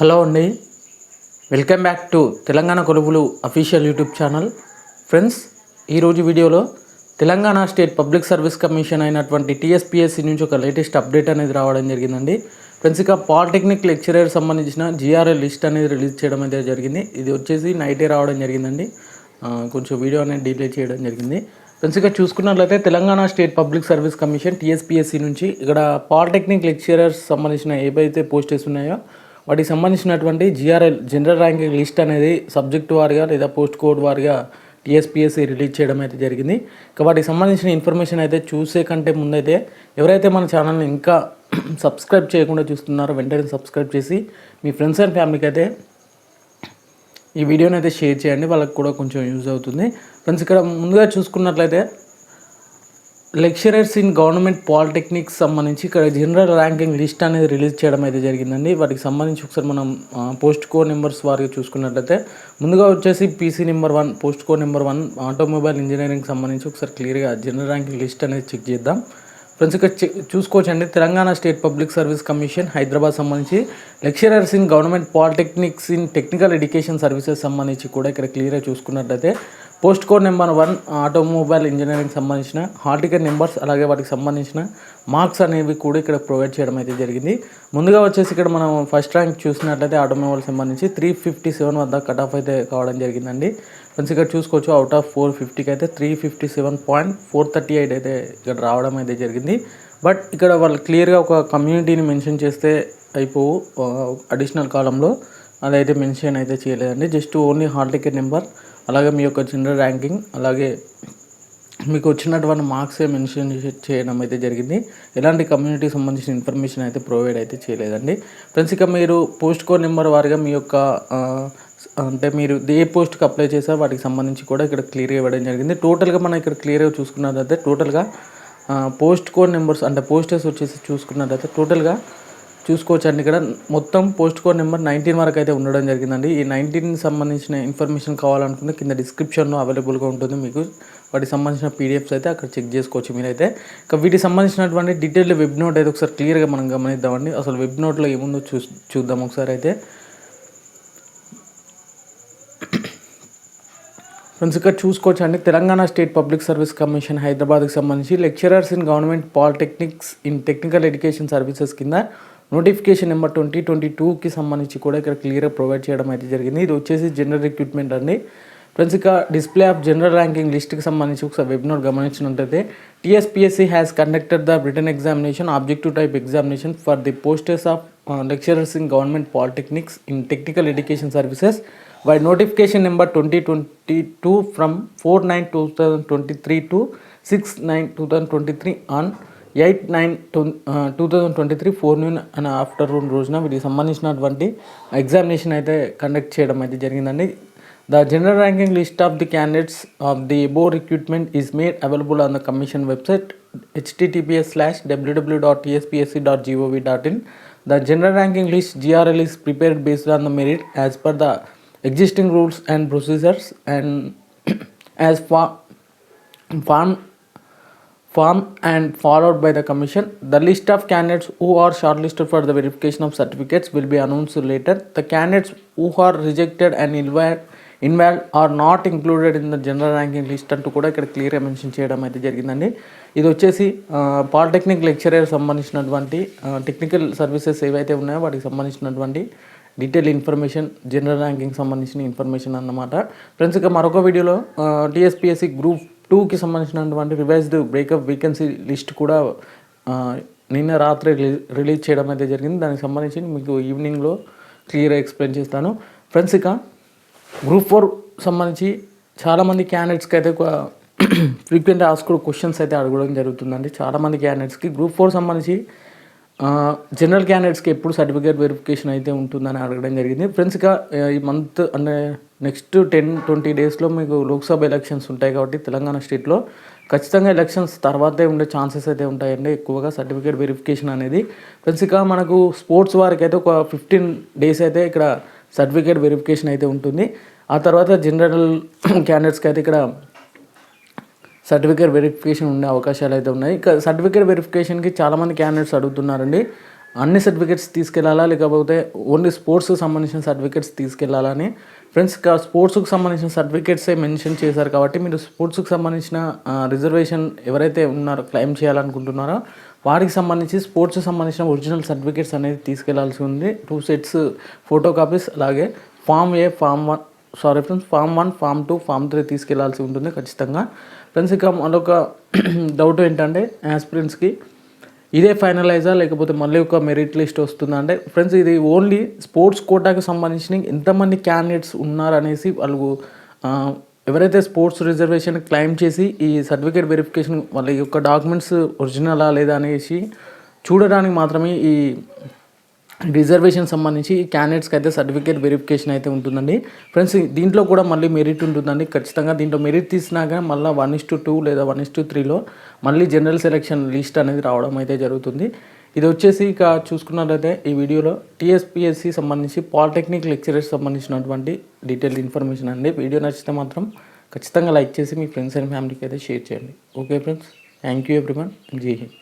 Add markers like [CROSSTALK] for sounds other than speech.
Hello అండి. Welcome back to Telangana కొలువులు official YouTube channel. Friends ఈరోజు వీడియోలో Telangana state public service commission అయినటువంటి టీఎస్పీఎస్సీ నుంచి ఒక లేటెస్ట్ అప్డేట్ అనేది రావడం జరిగిందండి. ఫ్రెండ్స్ ఇక పాలిటెక్నిక్ లెక్చరర్ సంబంధించిన జీఆర్ఎల్ లిస్ట్ అనేది రిలీజ్ చేయడం అయితే జరిగింది. ఇది వచ్చేసి నైటే రావడం జరిగిందండి. కొంచెం వీడియో అనేది డిలే చేయడం జరిగింది. ఫ్రెండ్స్ ఇక చూసుకున్నట్లయితే Telangana State Public Service Commission TSPSC నుంచి ఇక్కడ పాలిటెక్నిక్ లెక్చరర్స్ సంబంధించిన ఏవైతే పోస్టెస్ ఉన్నాయో వాటికి సంబంధించినటువంటి జిఆర్ఎల్ జనరల్ ర్యాంకింగ్ లిస్ట్ అనేది సబ్జెక్ట్ వారిగా లేదా పోస్ట్ కోడ్ వారిగా టీఎస్పిఎస్సి రిలీజ్ చేయడం అయితే జరిగింది. ఇక వాటికి సంబంధించిన ఇన్ఫర్మేషన్ అయితే చూసే కంటే ముందైతే ఎవరైతే మన ఛానల్ని ఇంకా [CLEARS THROAT] సబ్స్క్రైబ్ చేయకుండా చూస్తున్నారో వెంటనే సబ్స్క్రైబ్ చేసి మీ ఫ్రెండ్స్ అండ్ ఫ్యామిలీకి అయితే ఈ వీడియోని అయితే షేర్ చేయండి. వాళ్ళకి కూడా కొంచెం యూజ్ అవుతుంది. ఫ్రెండ్స్ ఇక్కడ ముందుగా చూసుకున్నట్లయితే లెక్చరర్స్ ఇన్ గవర్నమెంట్ పాలిటెక్నిక్స్ సంబంధించి ఇక్కడ జనరల్ ర్యాంకింగ్ లిస్ట్ అనేది రిలీజ్ చేయడం అయితే జరిగిందండి. వాటికి సంబంధించి ఒకసారి మనం పోస్ట్ కోడ్ నెంబర్స్ వారికి చూసుకున్నట్లయితే ముందుగా వచ్చేసి PC number one post code number one automobile engineering సంబంధించి ఒకసారి క్లియర్గా జనరల్ ర్యాంకింగ్ లిస్ట్ అనేది చెక్ చేద్దాం. ఫ్రెండ్స్ ఇక్కడ చూసుకోవచ్చండి. Telangana State Public Service Commission Hyderabad సంబంధించి lecturers in government polytechnics in technical education services సంబంధించి కూడా ఇక్కడ క్లియర్గా చూసుకున్నట్లయితే post code number one automobile engineering సంబంధించిన హాల్ టికెట్ నెంబర్స్ అలాగే వాటికి సంబంధించిన మార్క్స్ అనేవి కూడా ఇక్కడ ప్రొవైడ్ చేయడం అయితే జరిగింది. ముందుగా వచ్చేసి ఇక్కడ మనం ఫస్ట్ ర్యాంక్ చూసినట్లయితే ఆటోమొబైల్ సంబంధించి త్రీ ఫిఫ్టీ సెవెన్ వద్ద కట్ ఆఫ్ అయితే కావడం జరిగిందండి. ఫ్రెండ్స్ ఇక్కడ చూసుకోవచ్చు అవుట్ ఆఫ్ ఫోర్ ఫిఫ్టీకి అయితే three fifty seven point four thirty eight అయితే ఇక్కడ రావడం అయితే జరిగింది. బట్ ఇక్కడ వాళ్ళు క్లియర్గా ఒక కమ్యూనిటీని మెన్షన్ చేస్తే అయిపోవు అడిషనల్ కాలంలో అదైతే మెన్షన్ అయితే చేయలేదండి. Just only hall ticket number అలాగే మీ యొక్క జనరల్ ర్యాంకింగ్ అలాగే మీకు వచ్చినటువంటి మార్క్సే మెన్షన్ చేయడం అయితే జరిగింది. ఎలాంటి కమ్యూనిటీకి సంబంధించిన ఇన్ఫర్మేషన్ అయితే ప్రొవైడ్ అయితే చేయలేదండి. ఫ్రెండ్స్ ఇక మీరు పోస్ట్ కోడ్ నెంబర్ వారిగా మీ యొక్క అంటే మీరు ఏ పోస్ట్కి అప్లై చేసా వాటికి సంబంధించి కూడా ఇక్కడ క్లియర్గా ఇవ్వడం జరిగింది. టోటల్గా మనం ఇక్కడ క్లియర్గా చూసుకున్నట్లయితే టోటల్గా పోస్ట్ కోడ్ నెంబర్స్ అంటే పోస్టర్స్ వచ్చేసి చూసుకున్నట్లయితే టోటల్గా చూసుకోవచ్చు అండి ఇక్కడ. మొత్తం పోస్ట్ కోడ్ నెంబర్ నైన్టీన్ వరకు అయితే ఉండడం జరిగిందండి. ఈ నైన్టీన్ సంబంధించిన ఇన్ఫర్మేషన్ కావాలనుకుంటే కింద డిస్క్రిప్షన్లో అవైలబుల్గా ఉంటుంది మీకు. వాటికి సంబంధించిన పీడిఎఫ్స్ అయితే అక్కడ చెక్ చేసుకోవచ్చు మీరైతే. ఇక వీటికి సంబంధించినటువంటి డీటెయిల్ వెబ్ నోట్ అయితే ఒకసారి క్లియర్గా మనం గమనిద్దామండి. అసలు వెబ్ నోట్లో ఏముందో చూ చూద్దాం ఒకసారి అయితే. ఫ్రెండ్స్ ఇక్కడ చూసుకోవచ్చు అండి Telangana State Public Service Commission హైదరాబాద్కి సంబంధించి lecturers in government polytechnics in technical education services కింద నోటిఫికేషన్ నెంబర్ ట్వంటీ ట్వంటీ టూకి సంబంధించి కూడా ఇక్కడ క్లియర్గా ప్రొవైడ్ చేయడం అయితే జరిగింది. ఇది వచ్చేసి జనరల్ రిక్రూట్మెంట్ అండి. ఫ్రెండ్స్ ఇక డిస్ప్లే ఆఫ్ జనరల్ ర్యాంకింగ్ లిస్ట్కి సంబంధించి ఒకసారి వెబ్ నోట్ గమనించినట్లయితే TSPSC has conducted the written examination objective type examination for the posters of lecturers in government polytechnics in technical education services vide notification number twenty twenty two from four nine two thousand twenty three to six nine two thousand twenty three on eight nine two two thousand twenty three forenoon and afternoon రోజున వీటికి సంబంధించినటువంటి examination అయితే conduct చేయడం అయితే జరిగిందండి the general ranking list of the candidates of the above recruitment is made available on the commission website HTTPS slash WW dot TSPSC dot GOV dot IN the general ranking list GRL is prepared based on the merit as per the existing rules and procedures and as far form form and followed by the commission the list of candidates who are shortlisted for the verification of certificates will be announced later the candidates who are rejected and invalid involve are not included in the general ranking list అంటూ కూడా ఇక్కడ క్లియర్గా mention చేయడం అయితే జరిగిందండి. ఇది వచ్చేసి polytechnic lecturer సంబంధించినటువంటి టెక్నికల్ సర్వీసెస్ ఏవైతే ఉన్నాయో వాటికి సంబంధించినటువంటి డీటెయిల్ ఇన్ఫర్మేషన్ జనరల్ ర్యాంకింగ్ సంబంధించిన ఇన్ఫర్మేషన్ అన్నమాట. ఫ్రెండ్స్ ఇక మరొక వీడియోలో టీఎస్పిఎస్సి గ్రూప్ టూకి సంబంధించినటువంటి రివైజ్డ్ బ్రేకప్ వేకెన్సీ లిస్ట్ కూడా నిన్న రాత్రి రిలీ- రిలీజ్ చేయడం అయితే జరిగింది. దానికి సంబంధించి మీకు ఈవినింగ్లో క్లియర్గా ఎక్స్ప్లెయిన్ చేస్తాను. ఫ్రెండ్స్ ఇక గ్రూప్ ఫోర్ సంబంధించి చాలామంది క్యాండిడేట్స్కి అయితే ఫ్రీక్వెంట్ ఆస్కుడ్ క్వశ్చన్స్ అయితే అడగడం జరుగుతుందండి. చాలామంది క్యాండిడేట్స్కి గ్రూప్ ఫోర్ సంబంధించి జనరల్ క్యాండిడేట్స్కి ఎప్పుడు సర్టిఫికేట్ వెరిఫికేషన్ అయితే ఉంటుందని అడగడం జరిగింది. ఫ్రెండ్స్గా ఈ మంత్ అంటే నెక్స్ట్ టెన్ ట్వంటీ డేస్లో మీకు లోక్సభ ఎలక్షన్స్ ఉంటాయి కాబట్టి తెలంగాణ స్టేట్లో ఖచ్చితంగా ఎలక్షన్స్ తర్వాతే ఉండే ఛాన్సెస్ అయితే ఉంటాయండి. ఎక్కువగా సర్టిఫికేట్ వెరిఫికేషన్ అనేది. ఫ్రెండ్స్ ఇక మనకు స్పోర్ట్స్ వారికి అయితే ఒక ఫిఫ్టీన్ డేస్ అయితే ఇక్కడ సర్టిఫికేట్ వెరిఫికేషన్ అయితే ఉంటుంది. ఆ తర్వాత జనరల్ క్యాండిడేట్స్కి అయితే ఇక్కడ సర్టిఫికేట్ వెరిఫికేషన్ ఉండే అవకాశాలు అయితే ఉన్నాయి. ఇక సర్టిఫికేట్ వెరిఫికేషన్కి చాలామంది క్యాండిడేట్స్ అడుగుతున్నారండి. అన్ని సర్టిఫికేట్స్ తీసుకెళ్ళాలా? లేకపోతే ఓన్లీ స్పోర్ట్స్కి సంబంధించిన సర్టిఫికేట్స్ తీసుకెళ్ళాలని ఫ్రెండ్స్ స్పోర్ట్స్కి సంబంధించిన సర్టిఫికేట్సే మెన్షన్ చేశారు కాబట్టి మీరు స్పోర్ట్స్కి సంబంధించిన రిజర్వేషన్ ఎవరైతే ఉన్నారో క్లెయిమ్ చేయాలనుకుంటున్నారో వారికి సంబంధించి స్పోర్ట్స్కి సంబంధించిన ఒరిజినల్ సర్టిఫికేట్స్ అనేది తీసుకెళ్ళాల్సి ఉంది. టూ సెట్స్ ఫోటో కాపీస్ అలాగే form A form one sorry friends form one form two form three తీసుకెళ్ళాల్సి ఉంటుంది ఖచ్చితంగా. ఫ్రెండ్స్ ఇక మరొక [CLEARS THROAT] డౌట్ ఏంటంటే యాస్పిరెంట్స్కి ఇదే ఫైనలైజా లేకపోతే మళ్ళీ ఒక మెరిట్ లిస్ట్ వస్తుందా అంటే ఫ్రెండ్స్ ఇది ఓన్లీ స్పోర్ట్స్ కోటాకి సంబంధించిన ఎంతమంది క్యాండిడేట్స్ ఉన్నారనేసి వాళ్ళు ఎవరైతే స్పోర్ట్స్ రిజర్వేషన్ క్లెయిమ్ చేసి ఈ సర్టిఫికేట్ వెరిఫికేషన్ వాళ్ళ యొక్క డాక్యుమెంట్స్ ఒరిజినలా లేదా అనేసి చూడడానికి మాత్రమే ఈ రిజర్వేషన్ సంబంధించి క్యాండిడేట్స్కి అయితే సర్టిఫికేట్ వెరిఫికేషన్ అయితే ఉంటుందండి. ఫ్రెండ్స్ దీంట్లో కూడా మళ్ళీ మెరిట్ ఉంటుందండి. ఖచ్చితంగా దీంట్లో మెరిట్ తీసినాక మళ్ళీ వన్ ఇస్ టు టూ లేదా వన్ ఇస్ టు త్రీలో మళ్ళీ జనరల్ సెలెక్షన్ లిస్ట్ అనేది రావడం అయితే జరుగుతుంది. ఇది వచ్చేసి ఇక చూసుకున్నట్లయితే ఈ వీడియోలో టీఎస్పిఎస్సి సంబంధించి పాలిటెక్నిక్ లెక్చరర్స్ సంబంధించినటువంటి డీటెయిల్ ఇన్ఫర్మేషన్ అండి. వీడియో నచ్చితే మాత్రం ఖచ్చితంగా లైక్ చేసి మీ ఫ్రెండ్స్ అండ్ ఫ్యామిలీకి అయితే షేర్ చేయండి. Okay friends thank you everyone Jai Hind